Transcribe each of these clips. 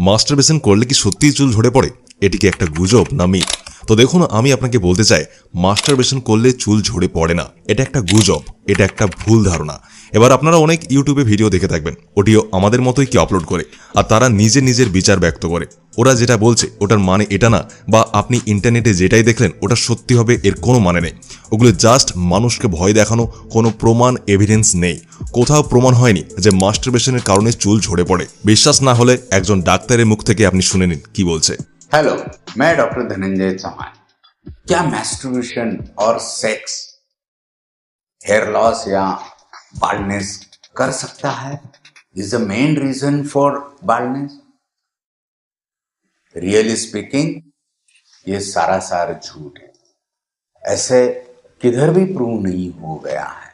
Masturbation করলে কি সত্যিই চুল ঝরে পড়ে? এটিকে একটা গুজব না মিথ? তো দেখুন, আমি আপনাকে বলতে চাই মাস্টারবেশন করলে চুল ঝরে পড়ে না। এটা একটা গুজব, এটা একটা ভুল ধারণা। এবার আপনারা অনেক ইউটিউবে ভিডিও দেখে থাকবেন, ওটিও আমাদের মতোই কি আপলোড করে, আর তারা নিজে নিজের বিচার ব্যক্ত করে। ওরা যেটা বলছে, ওটার মানে এটা না, বা আপনি ইন্টারনেটে যেটাই দেখলেন, ওটা সত্যি হবে, এর কোনো মানে নেই। ওগুলো জাস্ট মানুষকে ভয় দেখানো, কোনো প্রমাণ এভিডেন্স নেই। কোথাও প্রমাণ হয়নি যে মাস্টারবেশনের কারণে চুল ঝরে পড়ে। বিশ্বাস না হলে একজন ডাক্তারের মুখ থেকে আপনি শুনে নিন, কি বলছে। हेलो मैं डॉक्टर धनंजय चौहान। क्या मैस्टरबेशन और सेक्स हेयर लॉस या बाल्डनेस कर सकता है? Is the main reason for baldness really speaking ये सारा सार झूठ है। ऐसे किधर भी प्रूव नहीं हो गया है।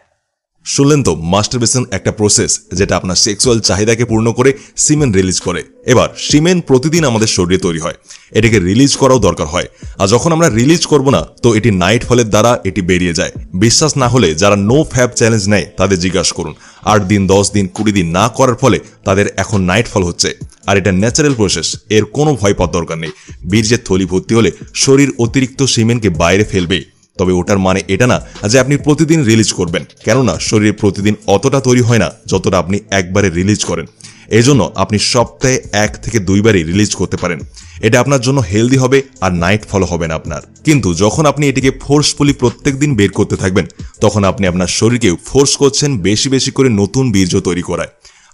শুনলেন তো মাস্টারবেশন একটা প্রসেস যেটা আপনার সেক্সুয়াল চাহিদাকে পূর্ণ করে সিমেন রিলিজ করে। এবার সিমেন প্রতিদিন আমাদের শরীরে তৈরি হয়। এটাকে রিলিজ করাও দরকার হয়। আর যখন আমরা রিলিজ করব না, তো এটি নাইট ফলের দ্বারা এটি বেরিয়ে যায়। বিশ্বাস না হলে যারা নো ফ্যাব চ্যালেঞ্জ নেয়, তাদের জিজ্ঞাসা করুন। আট দিন, দশ দিন, কুড়ি দিন না করার ফলে তাদের এখন নাইট ফল হচ্ছে। আর এটা ন্যাচারাল প্রসেস এর কোনো ভয় পাওয়ার দরকার নেই। বীর্যের থলি ভর্তি হলে শরীর অতিরিক্ত সিমেনকে বাইরে ফেলবে তবে ওটার মানে এটা না যে আপনি প্রতিদিন রিলিজ করবেন। কেননা শরীরে প্রতিদিন অতটা তৈরি হয় না যতটা আপনি একবারে রিলিজ করেন। এই জন্য আপনি সপ্তাহে এক থেকে দুইবারই রিলিজ করতে পারেন। এটা আপনার জন্য হেলদি হবে আর নাইট ফলো হবে না আপনার। কিন্তু যখন আপনি এটিকে ফোর্সফুলি প্রত্যেক দিন বের করতে থাকবেন, তখন আপনি আপনার শরীরকে ফোর্স করছেন বেশি বেশি করে নতুন বীর্য তৈরি করায়।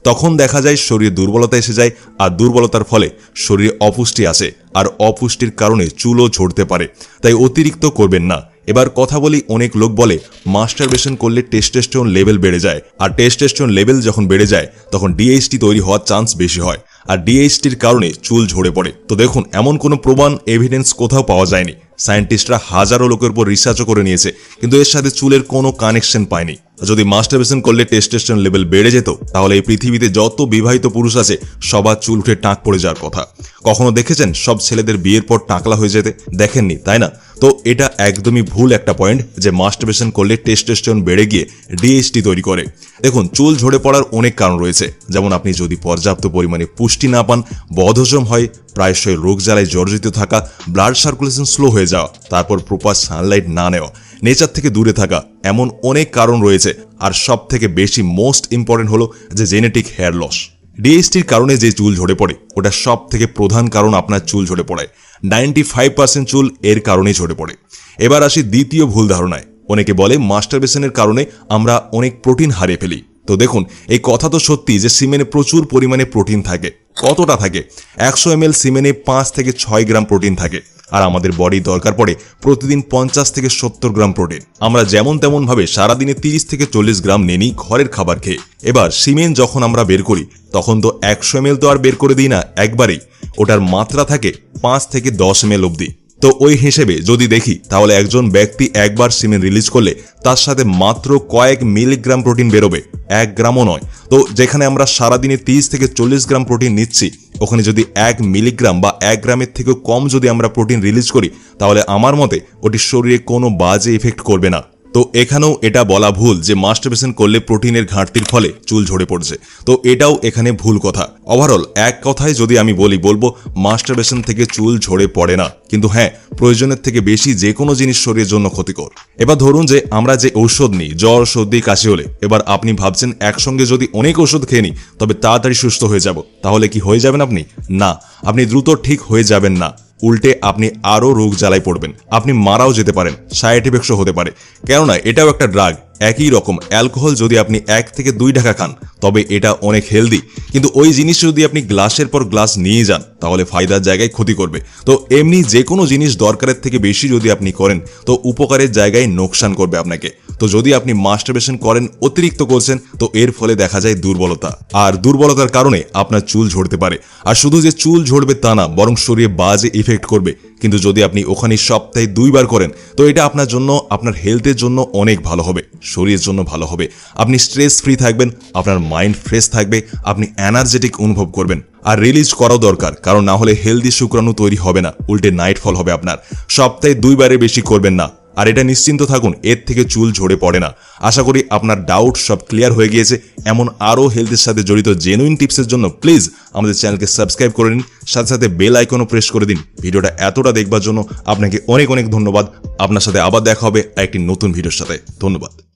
তখন দেখা যায় শরীরে দুর্বলতা এসে যায় আর দুর্বলতার ফলে শরীরে অপুষ্টি আসে আর অপুষ্টির কারণে চুলও ঝরতে পারে। তাই অতিরিক্ত করবেন না। এবার কথা বলি অনেক লোক বলে, মাস্টারবেশন করলে টেস্টেস্টোন লেভেল বেড়ে যায়। আর টেস্টেস্টোন লেভেল যখন বেড়ে যায়, তখন ডিএইচটি তৈরি হওয়ার চান্স বেশি হয়। আর ডিএইচটির কারণে চুল ঝরে পড়ে। তো দেখুন, এমন কোনো প্রমাণ এভিডেন্স কোথাও পাওয়া যায়নি। সায়েন্টিস্টরা হাজারো লোকের উপর রিসার্চও করে নিয়েছে, কিন্তু এর সাথে চুলের কোনো কানেকশন পায়নি। যদি মাস্টারবেশন করলে টেস্টেস্টন লেভেল বেড়ে যেত, তাহলে এই পৃথিবীতে যত বিবাহিত পুরুষ আছে, সবার চুল উঠে টাক পড়ে যাওয়ার কথা। কখনো দেখেছেন সব ছেলেদের বিয়ের পর টাকলা হয়ে যেতে? দেখেননি, তাই না? তো এটা একদমই ভুল একটা পয়েন্ট যে মাস্টারবেশন করলে টেস্টেস্টন বেড়ে গিয়ে ডিএসটি তৈরি করে। দেখুন, চুল ঝরে পড়ার অনেক কারণ রয়েছে। যেমন আপনি যদি পর্যাপ্ত পরিমাণে পুষ্টি না পান, বদহজম হয়, প্রায়শই রোগ জ্বালায় জর্জরিত থাকা ব্লাড সার্কুলেশন স্লো হয়ে যাওয়া, তারপর প্রপার সানলাইট না নেওয়া নেচার থেকে দূরে থাকা, এমন অনেক কারণ রয়েছে। আর সব থেকে বেশি মোস্ট ইম্পর্টেন্ট হলো যে জেনেটিক হেয়ার লস ডিএসটির কারণে যে চুল ঝরে পড়ে, ওটা সব থেকে প্রধান কারণ আপনার চুল ঝরে পড়ে নাইনটি ফাইভ পার্সেন্ট চুল এর কারণেই ঝরে পড়ে। এবার আসি দ্বিতীয় ভুল ধারণায়। অনেকে বলে মাস্টারবেশনের কারণে আমরা অনেক প্রোটিন হারিয়ে ফেলি। তো দেখুন, এই কথা তো সত্যি যে সিমেনে প্রচুর পরিমাণে প্রোটিন থাকে। কতটা থাকে? একশো এম এল সিমেনে পাঁচ থেকে ছয় গ্রাম প্রোটিন থাকে। আর আমাদের বডি দরকার পড়ে প্রতিদিন পঞ্চাশ থেকে সত্তর গ্রাম প্রোটিন। আমরা যেমন তেমনভাবে সারাদিনে তিরিশ থেকে চল্লিশ গ্রাম নিয়ে নিই ঘরের খাবার খেয়ে। এবার সিমেন যখন আমরা বের করি, তখন তো একশো এম তো আর বের করে দিই না, একবারেই। ওটার মাত্রা থাকে পাঁচ থেকে দশ এম এল অব্দি তো ওই হিসেবে যদি দেখি, তাহলে একজন ব্যক্তি একবার সিমেন রিলিজ করলে তার সাথে মাত্র কয়েক মিলিগ্রাম প্রোটিন বেরোবে, এক গ্রামও নয়। তো যেখানে আমরা সারাদিনে তিরিশ থেকে চল্লিশ গ্রাম প্রোটিন নিচ্ছি, ওখানে যদি এক মিলিগ্রাম বা এক গ্রামের থেকেও কম যদি আমরা প্রোটিন রিলিজ করি, তাহলে আমার মতে ওটি শরীরে কোনো বাজে ইফেক্ট করবে না। তো এখানেও এটা বলা ভুল যে মাস্টারবেশন করলে প্রোটিনের ঘাটতির ফলে চুল ঝরে পড়ছে। তো এটাও এখানে ভুল কথা। ওভারঅল এক কথায় যদি আমি বলি, বলব মাস্টারবেশন থেকে চুল ঝরে পড়ে না। কিন্তু হ্যাঁ প্রয়োজনের থেকে বেশি যে কোনো জিনিস শরীরের জন্য ক্ষতিকর। এবার ধরুন যে আমরা যে ঔষধ নিই, জ্বর, সর্দি, কাশি হলে, এবার আপনি ভাবছেন একসঙ্গে যদি অনেক ওষুধ খেয়ে নিই, তবে তাড়াতাড়ি সুস্থ হয়ে যাব। তাহলে কি হয়ে যাবেন আপনি? না। আপনি দ্রুত ঠিক হয়ে যাবেন না। উল্টে আপনি আরও রোগ জ্বালায় পড়বেন। আপনি মারাও যেতে পারেন সাইড এফেক্টও হতে পারে। কেননা, এটাও একটা ড্রাগ একই রকম। অ্যালকোহল যদি আপনি এক থেকে দুই ঢাকা খান, তবে এটা অনেক হেলদি কিন্তু ওই জিনিস যদি আপনি গ্লাসের পর গ্লাস নিয়ে যান, তাহলে ফায়দার জায়গায় ক্ষতি করবে। তো এমনি যে কোনো জিনিস দরকারের থেকে বেশি যদি আপনি করেন, তো উপকারের জায়গায় নোকসান করবে আপনাকে। তো যদি আপনি মাস্টারবেশন করেন, অতিরিক্ত করছেন, তো এর ফলে দেখা যায় দুর্বলতা। আর দুর্বলতার কারণে আপনার চুল ঝরতে পারে। আর শুধু যে চুল ঝরবে তা না, বরং শরীরে বাজে ইফেক্ট করবে। কিন্তু যদি আপনি ওখানে সপ্তাহে দুইবার করেন, তো এটা আপনার জন্য, আপনার হেলথের জন্য অনেক ভালো হবে, শরীরের জন্য ভালো হবে। আপনি স্ট্রেস ফ্রি থাকবেন, আপনার মাইন্ড ফ্রেশ থাকবে, আপনি এনার্জেটিক অনুভব করবেন। আর রিলিজ করাও দরকার, কারণ না হলে হেলদি শুক্রাণু তৈরি হবে না, উল্টে নাইট ফল হবে আপনার। সপ্তাহে দুইবারে বেশি করবেন না। আর এটা নিশ্চিন্ত থাকুন, এর থেকে চুল ঝরে পড়ে না। আশা করি আপনার ডাউট সব ক্লিয়ার হয়ে গিয়েছে। এমন আরও হেলথের সাথে জড়িত জেনুইন টিপসের জন্য প্লিজ আমাদের চ্যানেলকে সাবস্ক্রাইব করে নিন। সাথে সাথে বেল আইকনও প্রেস করে দিন। ভিডিওটা এতটা দেখবার জন্য আপনাকে অনেক অনেক ধন্যবাদ। আপনার সাথে আবার দেখা হবে একটি নতুন ভিডিওর সাথে। ধন্যবাদ।